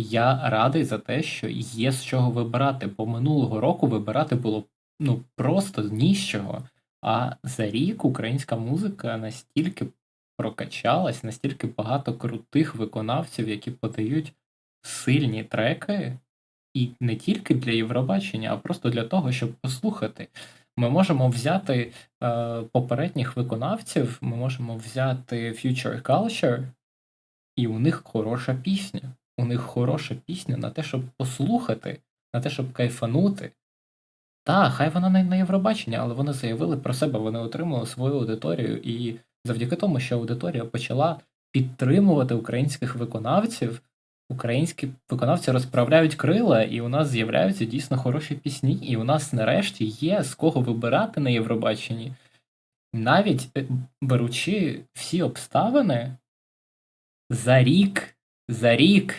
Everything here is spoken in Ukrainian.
Я радий за те, що є з чого вибирати, бо минулого року вибирати було ну просто ні з чого. А за рік українська музика настільки прокачалась, настільки багато крутих виконавців, які подають сильні треки, і не тільки для Євробачення, а просто для того, щоб послухати. Ми можемо взяти е, попередніх виконавців, ми можемо взяти Future Culture, і у них хороша пісня. У них хороша пісня на те, щоб послухати, на те, щоб кайфанути. Так, хай вона не на Євробачення, але вони заявили про себе, вони отримали свою аудиторію, і завдяки тому, що аудиторія почала підтримувати українських виконавців, українські виконавці розправляють крила, і у нас з'являються дійсно хороші пісні, і у нас нарешті є з кого вибирати на Євробаченні. Навіть е, беручи всі обставини, за рік, за рік